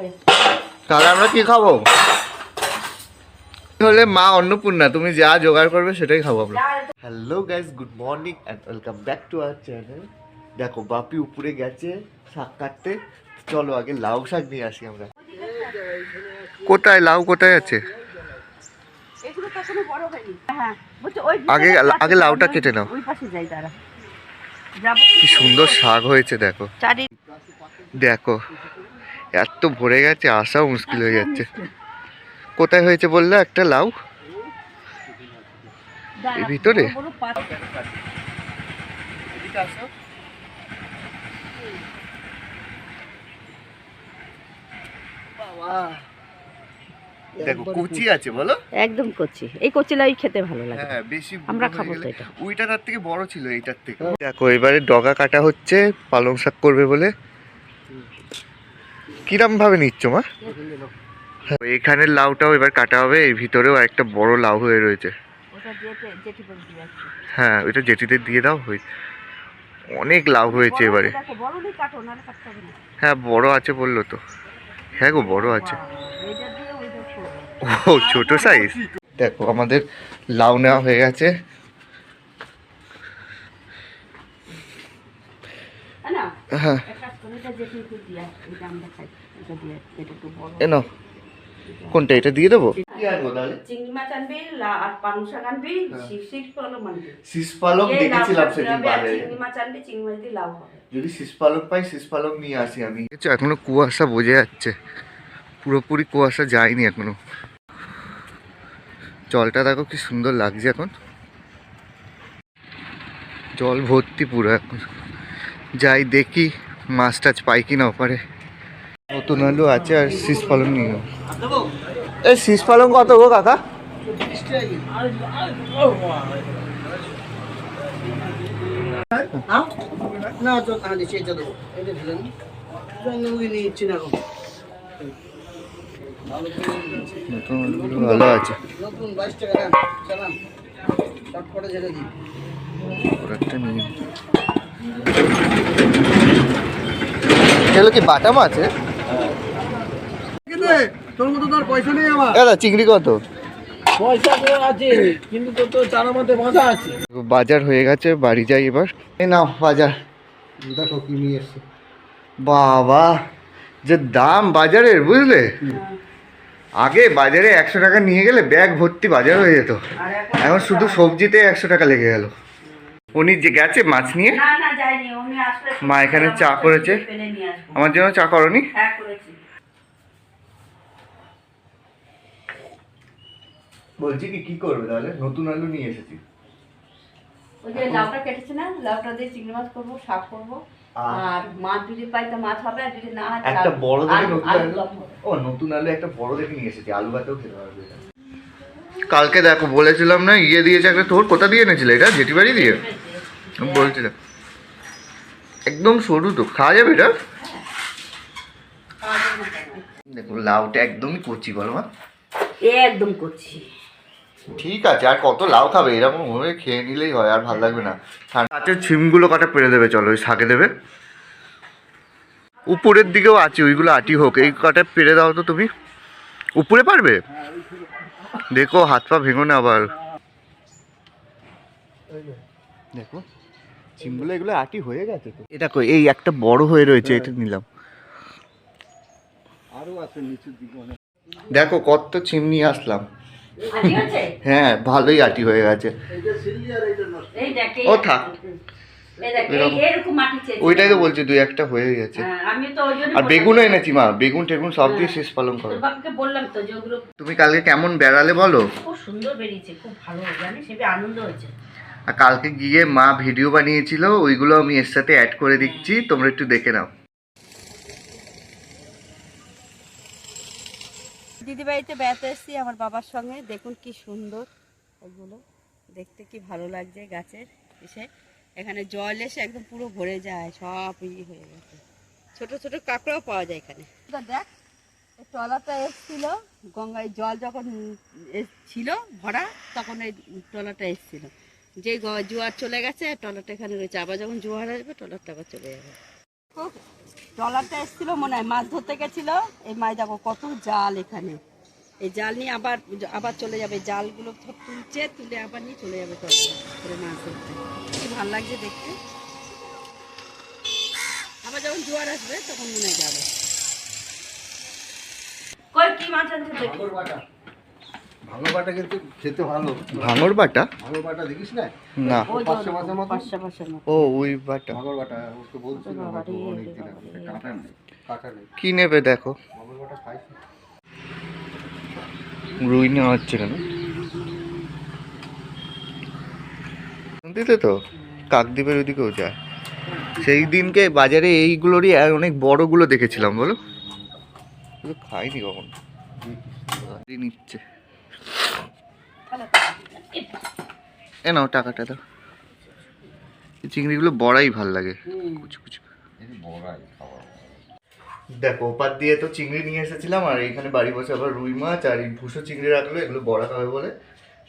খাবে তাহলে আমরা কি খাব? হলে মা অন্নপূর্ণা তুমি যা জোগাড় করবে সেটাই খাব আমরা। Hello guys good morning and welcome back to our channel দেখো বাপি উপরে গেছে শাক কাটতে। চলো আগে লাউ শাক নিয়ে আসি আমরা। কোথায় লাউ কোথায় আছে? এগুলো তো এখনও বড় হয়নি। হ্যাঁ আগে- আগে লাউটা কেটে নাও। ওই পাশে যাই তারা যাব কি সুন্দর শাক হয়েছে দেখো। দেখো। এত ভরে গেছে আসাও মুশকিল হয়ে যাচ্ছে। কোথায় হয়েছে বললে একটা লাউ? ভিতরে? বড় বড় পাতা। দেখো কুচি আছে বলো। একদম কচি। এই কচি লাই খেতে ভালো লাগে। হ্যাঁ বেশি আমরা খাব তো এটা। থেকে বড় ছিল এইটার থেকে। দেখো এবারে ডগা কাটা হচ্ছে পালং শাক করবে বলে। কিরম ভাবে নিচ্ছ মা? হ্যাঁ, এখানের লাউটাও এবার কাটা হবে এই ভিতরেও একটা বড় লাউ হয়ে রয়েছে। হ্যাঁ ওইটা জেঠিতে দিয়ে দাও হয়ে অনেক লাউ হয়েছে এবারে। হ্যাঁ বড় আছে বলল তো। হ্যাঁ গো বড় আছে। ও ছোট সাইজ দেখো আমাদের লাউ নেওয়া হয়ে গেছে। হ্যাঁ। না হ্যাঁ এক কাজ করে এটা যেটি একটু দিয়ে আসছি, এটা আমরা খাই। এটা দিয়ে এটা একটু বড় এ নাও। কোনটা এটা দিয়ে দেবো? কি চিংড়ি মাছ আনবি আর পালং শাক আনবি শি- শীষ আনবি। শীষ পালক দেখেছিলাম সেদিন বাজারে। চিংড়ি মাছ আনবি চিংড়ি মাছ দিয়ে লাউ হবে। যদি পালক পাই পালক নিয়ে আসি আমি। এখনও কুয়াশা বোঝা যাচ্ছে। পুরোপুরি কুয়াশা যায়নি এখনও। জলটা দেখো কি সুন্দর লাগছে এখন। জল ভর্তি পুরো এখন। যাই দেখি। মাছ টাছ পাই কি না ওপারে নতুন আলু আছে আর শীষ পালং নিয়ে। এই শীষ পালং কত গো কাকা ভালো আছে নতুন বাইশ টাকা। এগুলো কি বাটা মাছ দাদা, চিংড়ি কত? বাজার হয়ে গেছে, বাড়ি যাই এবার। এই নাও, বাজার। দেখো কি নিয়ে এসছে বাবা, যে দাম বাজারের, বুঝলে? আগে বাজারে একশো টাকা নিয়ে গেলে ব্যাগ ভর্তি বাজার হয়ে যেত। এখন শুধু সবজিতে একশো টাকা লেগে গেল। উনি যে গেছে মাছ নিয়ে। না না যাইনি উনি আসলে মা এখানে চা করেছে? পেলে নিয়ে আসব। আমার জন্য চা করনি? হ্যাঁ বলছি কি কি করবে তাহলে? নতুন আলু নিয়ে এসেছি। ওই যে লাউটা কেটেছে না? লাউটা দিয়ে চিংড়ি মাছ করব শাক করব। আর? মাছ যদি পাই তো মাছ হবে আর যদি না হয় একটা বড় দেখে। ও নতুন আলু একটা বড় দেখে নিয়ে এসেছি। আলু ভাতেও খেতে পারবে এটা। কালকে দেখো বলেছিলাম না ইয়ে দিয়েছে একটা তোর। কোথা দিয়ে এনেছিলে এটা? জেঠি বাড়ি দিয়ে আমি বলছিলাম একদম সরু তো খাওয়া যাবে এটা? দেখো লাউটা একদমই কচি বলো মা। একদম করছি ঠিক আছে আর কত লাউ খাবে? এরকম ভাবে খেয়ে নিলেই হয় আর ভালো লাগবে না। কাঁচের ছিমগুলো কাটা পেরে দেবে চলো ওই শাকে দেবে। উপরের দিকেও আছে ওইগুলো আটি হোক। এই কাটা পেরে দাও তো তুমি। উপরে পারবে? দেখো হাত পা ভেঙো না আবার। দেখো। চিমগুলো এগুলো আটি হয়ে গেছে তো। এটা কই? এই একটা বড় হয়ে রয়েছে এটা নিলাম। আরও আছে নিচের দিকে অনেক। দেখো কত চিম নিয়ে আসলাম হ্যাঁ ভালোই আটি হয়ে গেছে। ও থাক। ওইটাই তো বলছি দুই একটা হয়ে গেছে। হ্যাঁ, আর বেগুনও এনেছি মা বেগুন টেগুন সব দিয়ে শেষ পালন করো। বললাম তো তুমি কালকে কেমন বেড়ালে বলো? খুব সুন্দর বেরিয়েছে খুব ভালো জানিস? আনন্দ হয়েছে। আর কালকে গিয়ে মা ভিডিও বানিয়েছিল ওইগুলো আমি এর সাথে অ্যাড করে দিচ্ছি তোমরা একটু দেখে নাও। দিদি বাড়িতে বেড়াতে এসেছি আমার বাবার সঙ্গে দেখুন কি সুন্দর ওগুলো দেখতে কি ভালো লাগছে গাছের এসে এখানে জল এসে একদম পুরো ভরে যায় সব ইয়ে হয়ে গেছে। ছোট ছোট কাঁকড়াও পাওয়া যায় এখানে। দেখ এই ট্রলারটা এসছিল গঙ্গায় জল যখন ছিল ভরা তখন এই ট্রলারটা এসছিল। যেই গ- জোয়ার চলে গেছে ট্রলারটা এখানে রয়েছে। আবার যখন জোয়ার আসবে ট্রলারটা আবার চলে যাবে। ট্রলারটা এসেছিল মনে হয় মাছ ধরতে গেছিল। এই মাছ দেখো কত জাল এখানে। এই জাল নিয়ে আবার আবার চলে যাবে। জালগুলো সব তুলছে তুলে আবার নিয়ে চলে যাবে ট্রলারে করে মাছ ধরতে। কি ভালো লাগছে দেখতে? আবার যখন জোয়ার আসবে তখন মনে হয় যাবে। কই কি মাছ দেখি ভাঙর বাটা কিন্তু খেতে ভালো। ভাঙর বাটা? ভাঙর বাটা দেখিস না? ও ওই বাটা। ভাঙর বাটা ওকে। কাটা নেই কাটা নেই। কি নেবে দেখো? ভাঙর বাটা খাইছি রুই নেওয়া হচ্ছে কেন? দিতে তো। কাকদ্বীপের ওদিকেও যায়। সেই দিনকে বাজারে এইগুলোরই আর অনেক বড়গুলো দেখেছিলাম বলো? কিন্তু খাইনি কখন। নিচ্ছে এ নাও টাকাটা দাও। এই চিংড়িগুলো বড়াই ভালো লাগে। কুচু দেখো ওপার দিয়ে তো চিংড়ি নিয়ে এসেছিলাম আর এখানে বাড়ি বসে আবার রুই মাছ আর এই ভুসো চিংড়ি রাখল এগুলো বড়া খাবে বলে।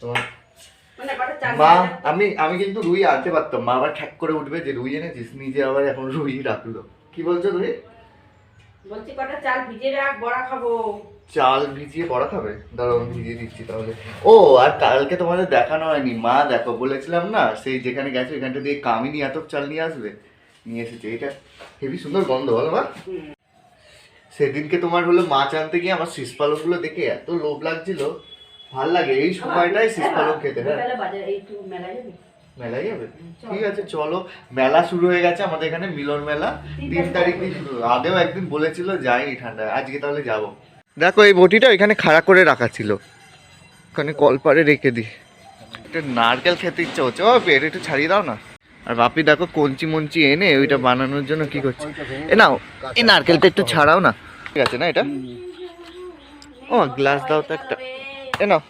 তোমার মানে মা আমি আমি কিন্তু রুই আনতে পারতাম মা আবার ঠ্যাক করে উঠবে যে রুই এনেছিস নিজে আবার এখন রুই রাখল। কি বলছো রুই? বলছি কটা চাল ভিজে রাখ বড়া খাব। চাল ভিজিয়ে বড়া খাবে? দাঁড়াও ভিজিয়ে দিচ্ছি তাহলে। ও আর কালকে তোমাদের দেখানো হয়নি। মা দেখো বলেছিলাম না সেই যেখানে গেছে ওইখানটা দিয়ে কামিনী এত চাল নিয়ে আসবে নিয়ে এসেছে। এটা হেবি সুন্দর গন্ধ বলো মা। সেদিনকে তোমার হলো মাছ আনতে গিয়ে আমার শীষ পালকগুলো দেখে এত লোভ লাগছিল। ভালো লাগে এই সময়টাই শীষ পালক খেতে হ্যাঁ। মেলায় যাবি? ঠিক আছে চলো। মেলা শুরু হয়ে গেছে আমাদের এখানে মিলন মেলা। তিন তারিখ শুরু। আগেও একদিন বলেছিল যাইনি ঠান্ডায়। আজকে তাহলে যাব। দেখো এই বটিটা এখানে খাড়া করে রাখা ছিল। ওখানে কলপারে রেখে দিই একটা নারকেল খেতে ইচ্ছা হচ্ছে ও পেট একটু ছাড়িয়ে দাও না। আর বাপি দেখো কঞ্চি মঞ্চি এনে ওইটা বানানোর জন্য কি করছে। এ নাও এই নারকেলটা একটু ছাড়াও না। ঠিক আছে না এটা? ও গ্লাস দাও তো একটা। এ নাও।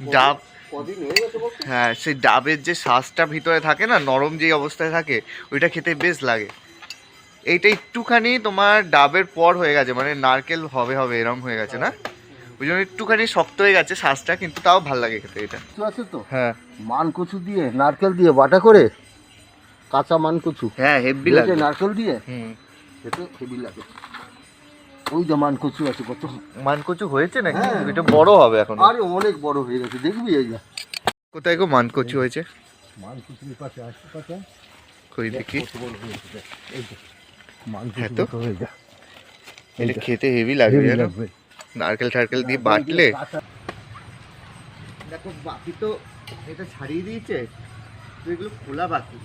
ডাব হয়ে সেই ডাবের যে শ্বাসটা ভিতরে থাকে না নরম যেই অবস্থায় থাকে ওইটা খেতে বেশ লাগে। এইটা একটুখানি তোমার ডাবের পর হয়ে গেছে মানে নারকেল হবে হবে এরম হয়ে গেছে না? ওই জন্য একটুখানি শক্ত হয়ে গেছে শ্বাসটা কিন্তু তাও ভালো লাগে খেতে এটা। আছে তো? হ্যাঁ। মান কচু দিয়ে নারকেল দিয়ে বাটা করে কাঁচা মান কচু হ্যাঁ হেভি লাগে। নারকেল দিয়ে? হুম। খেতে হেভি লাগে। ওই যে মান কচু আছে কত? মানকচু হয়েছে নাকি? হ্যাঁ। এটা বড় হবে এখন। আরে অনেক বড় হয়ে গেছে দেখবি এই যা। কোথায় গো মানকচু হয়েছে? মান কচুর পাশে আসতে পাশে কই দেখি। কত বড় হয়েছে দেখ, এই যে হ্যাঁ। হয়ে যা। এটা খেতে হেভি লাগবে জানো? নারকেল টারকেল দিয়ে বাটলে? দেখো বাকি তো এটা ছাড়িয়ে দিয়েছে তো এগুলো খোলা বাকি।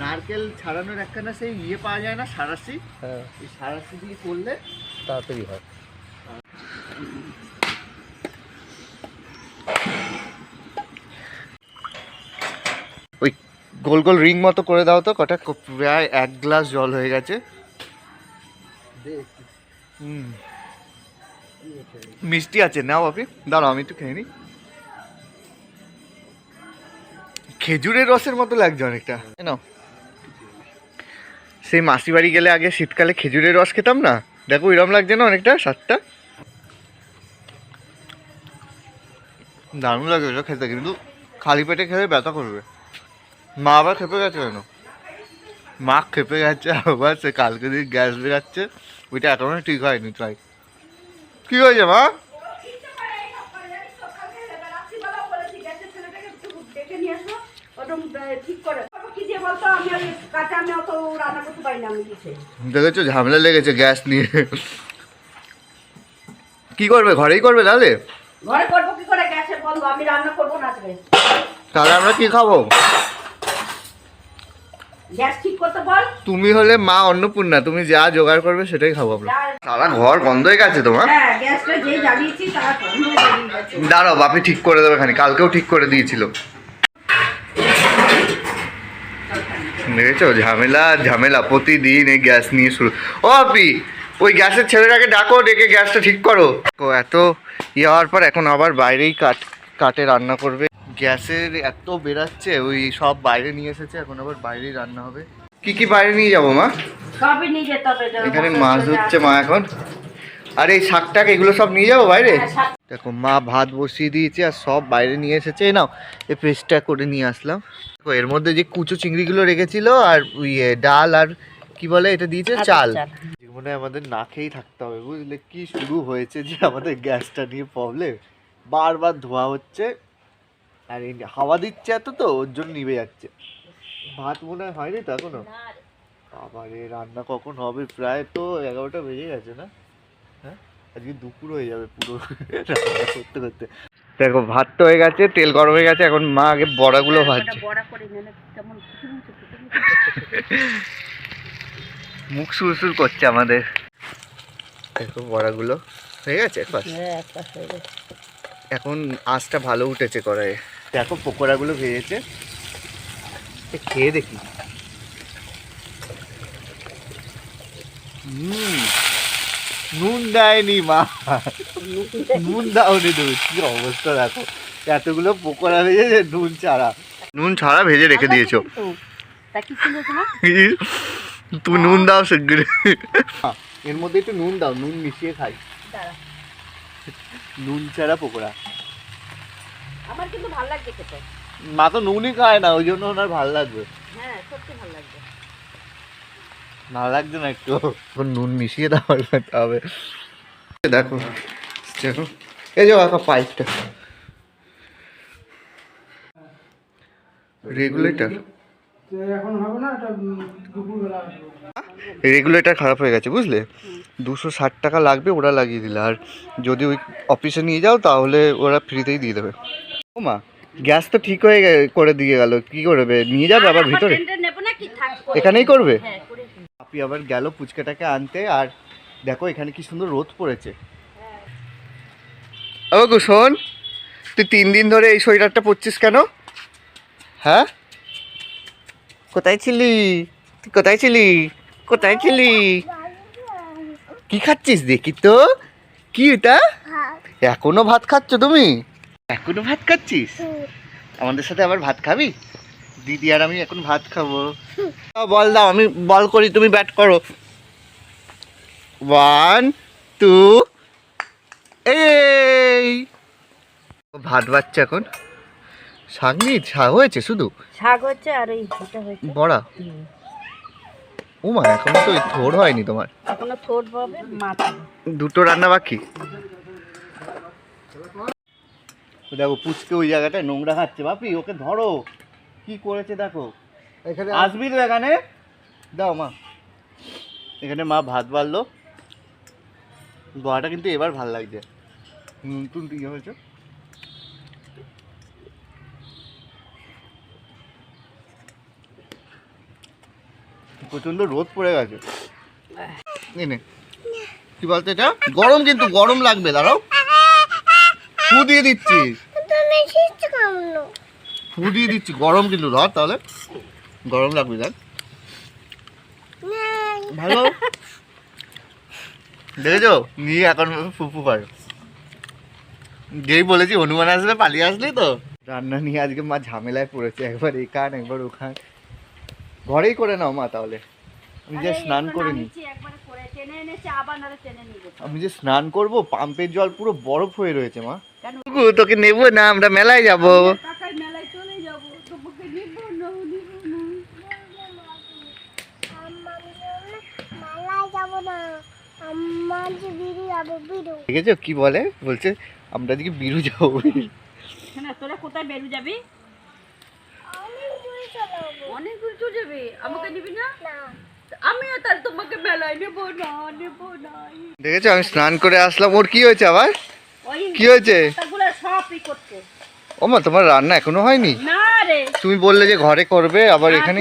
নারকেল ছাড়ানোর একখানা সেই ইয়ে পাওয়া যায় না সারাশি। হ্যাঁ। এই সারাশি দিয়ে করলে তাড়াতাড়ি হয়। ওই গোল গোল রিং মতো করে দাও তো কটা প্রায় এক গ্লাস জল হয়ে গেছে। হুম। মিষ্টি আছে নাও আপনি দাঁড়াও আমি একটু খেয়ে নিই। খেজুরের রসের মতো লাগছে অনেকটা। নাও। সেই মাসি বাড়ি গেলে আগে শীতকালে খেজুরের রস খেতাম না দেখো এরম লাগছে না অনেকটা স্বাদটা দারুণ লাগে এটা খেতে কিন্তু খালি পেটে খেলে ব্যথা করবে মা আবার খেপে গেছে কেন মা খেপে গেছে আবার সে কালকে দিয়ে গ্যাস বেরাচ্ছে ওইটা এখনও ঠিক হয়নি তাই কি হয়েছে মা দেখেছ ঝামেলা লেগেছে গ্যাস নিয়ে। কি করবে? ঘরেই করবে তাহলে? ঘরে করব কি করে? গ্যাসের বন্ধ আমি রান্না করব না আজকে। তাহলে আমরা কি খাব? গ্যাস ঠিক করতে বল। তুমি হলে মা অন্নপূর্ণা তুমি যা জোগাড় করবে সেটাই খাব আমরা। সারা ঘর বন্ধ হয়ে গেছে তোমার? হ্যাঁ গ্যাসটা জ্বালিয়েছি তারা দাঁড়াও বাপি ঠিক করে দেবে খানি কালকেও ঠিক করে দিয়েছিল। দেখেছ ঝামেলা ঝামেলা প্রতিদিন এই গ্যাস নিয়ে শুরু। ও আপি ওই গ্যাসের ছেলেটাকে ডাকো ডেকে গ্যাসটা ঠিক করো। ও এত ইয়ে হওয়ার পর এখন আবার বাইরেই কাঠ কাটে রান্না করবে। গ্যাসের এত বেরাচ্ছে ওই সব বাইরে নিয়ে এসেছে এখন আবার বাইরেই রান্না হবে। কি কি বাইরে নিয়ে যাব মা? তো। এখানে মাছ ধরছে মা এখন। আর এই শাক টাক এগুলো সব নিয়ে যাব বাইরে? হ্যাঁ, দেখো মা ভাত বসিয়ে দিয়েছে আর সব বাইরে নিয়ে এসেছে। এই নাও এই পেস্টটা করে নিয়ে আসলাম। দেখো, এর মধ্যে যে কুচো চিংড়িগুলো রেখেছিল আর ইয়ে ডাল আর কি বলে এটা দিয়েছে? চাল। জীবনে আমাদের না খেয়েই থাকতে হবে বুঝলে? কি শুরু হয়েছে যে আমাদের গ্যাসটা নিয়ে প্রবলেম বারবার ধোয়া হচ্ছে আর এই হাওয়া দিচ্ছে এত তো ওর জন্য নিভে যাচ্ছে। ভাত মনে হয় হয়নি তো এখনও? আবার রান্না কখন হবে? প্রায় তো এগারোটা বেজে গেছে না? আজকে দুপুর হয়ে যাবে পুরো করতে করতে। দেখো ভাত তো হয়ে গেছে তেল গরম হয়ে গেছে এখন মা আগে বড়াগুলো ভাজছে। মুখ সুরসুর করছে আমাদের। দেখো বড়াগুলো হয়ে গেছে হ্যাঁ, গেছে। এখন আঁচটা ভালো উঠেছে কড়াইয়ে। দেখো পকোড়াগুলো ভেজেছে। এ খেয়ে দেখি। হুম। নুন দেয়নি মা। নুন দাওনি তুমি কি অবস্থা দেখো। এতগুলো পকোড়া ভেজেছে নুন ছাড়া। নুন ছাড়া ভেজে রেখে দিয়েছ। তুমি নুন দাও সেগুলো এর মধ্যে একটু নুন দাও নুন মিশিয়ে খাই। নুন ছাড়া পকোড়া। আমার কিন্তু ভালো লাগছে খেতে। মা তো নুনই খায় না ওই জন্য ওনার ভালো লাগবে। হ্যাঁ সত্যি ভালো লাগছে ভালো লাগছে না একটু। নুন মিশিয়ে দেওয়া হবে। দেখো দেখো। এই যে কাকা পাইপটা। রেগুলেটর এখন হবে না এটা দুপুরবেলা আসব রেগুলেটর খারাপ হয়ে গেছে বুঝলে? দুশো ষাট টাকা লাগবে ওরা লাগিয়ে দিলে। আর যদি ওই অফিসে নিয়ে যাও তাহলে ওরা ফ্রিতেই দিয়ে দেবে। ও মা গ্যাস তো ঠিক হয়ে গে- করে দিয়ে গেল। কি করবে? নিয়ে যাবে আবার ভিতরে? না এখানেই করবে? আপনি আবার গেল ফুচকাটাকে আনতে আর দেখো এখানে কি সুন্দর রোদ পড়েছে। ও শোন তুই তিন দিন ধরে এই সোয়েটারটা পরছিস কেন? হ্যাঁ? কোথায় ছিলি? তুই কোথায় ছিলি? কোথায় ছিলি? কি খাচ্ছিস দেখি তো। কি এটা? এখনও ভাত খাচ্ছ তুমি? এখনও ভাত খাচ্ছিস? আমাদের সাথে আবার ভাত খাবি? দিদি আর আমি এখন ভাত খাব। বল দাও আমি বল করি তুমি ব্যাট করো। ওয়ান টু এই। ভাত বাচ্চা এখন। শাক নিয়ে শাক হয়েছে শুধু? শাক হচ্ছে আর এই এটা হয়েছে। বড়া? ও মা এখনও তো থোর হয়নি তোমার। এখনও থোট পাবে মাছ দুটো রান্না বাকি? দেখো পুচকে ওই জায়গাটায় নোংরা খাচ্ছে। বাপি ওকে ধরো। কি করেছে দেখো? এখানে আসবি তো এখানে? দাও মা। এখানে মা ভাত বাড়লো। বড়াটা কিন্তু এবার ভালো লাগছে। নতুন ইয়ে হয়েছে। প্রচণ্ড রোদ পড়ে গেছে। নে। কি বলতে এটা? গরম কিন্তু গরম লাগবে দাঁড়াও। ফু দিয়ে দিচ্ছি ফু দিয়ে দিচ্ছি। গরম কিন্তু ধর তাহলে। গরম লাগবে দেখ। ভালো? দেখেছ? নিয়ে এখন ফুফু করে যেই বলেছি হনুমান আসলে পালিয়ে আসলি তো? রান্না নিয়ে আজকে মা ঝামেলায় পড়েছে। একবার এখান একবার ওখান ঘরেই করে নাও মা তাহলে। আমি যে স্নান করে নি নামিয়েছি, একবারে করে টেনে এনেছে আবার নাহলে টেনে নিয়ে যেতে হবে। আমি যে স্নান করব পাম্পের জল পুরো বরফ হয়ে রয়েছে মা। তোকে নেব না আমরা মেলায় যাব। বিড়ু দেখেছ কি বলে? বলছে আমরা আজকে বিরু যাব। তোরা কোথায় বেরু যাবি? অনেক দূরে চলে যাব। অনেক দূর চলে যাবে? আমাকে নিবি না? না। আমিও তাহলে তোমাকে মেলায় নেব না নেব না। দেখেছ আমি স্নান করে আসলাম। ওর কি হয়েছে আবার? কি হয়েছে? গুলো সব ই করছে। ও মা তোমার রান্না এখনও হয়নি? তুমি বললে যে ঘরে করবে আবার এখানে?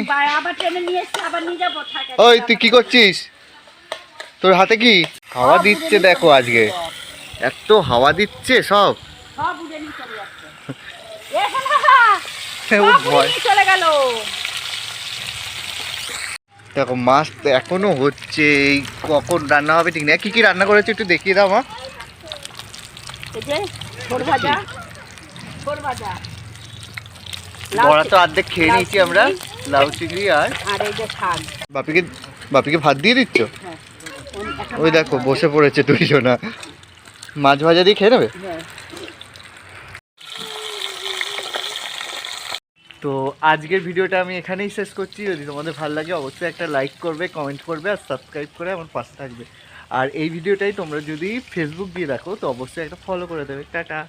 ওই তুই কি করছিস? তোর হাতে কি হাওয়া দিচ্ছে দেখো আজকে? এত হাওয়া দিচ্ছে সব? দেখো মাছ তো এখনও হচ্ছে এই কখন রান্না হবে ঠিক না কি কি রান্না করেছে একটু দেখিয়ে দাও মা। বড়া তো চিংড়ি। অর্ধেক খেয়ে নিয়েছি আমরা লাউ চিংড়ি আর বাপিকে বাপিকে ভাত দিয়ে দিচ্ছ? ওই দেখো বসে পড়েছে দুইজনা। মাছ ভাজা দিয়ে খেয়ে নেবে? হ্যাঁ। তো আজকের ভিডিওটা আমি এখানেই শেষ করছি। যদি তোমাদের ভালো লাগে অবশ্যই একটা লাইক করবে কমেন্ট করবে আর সাবস্ক্রাইব করে আমার পাশে থাকবে। আর এই ভিডিওটাই তোমরা যদি ফেসবুক দিয়ে দেখো তো অবশ্যই একটা ফলো করে দেবে। টাটা।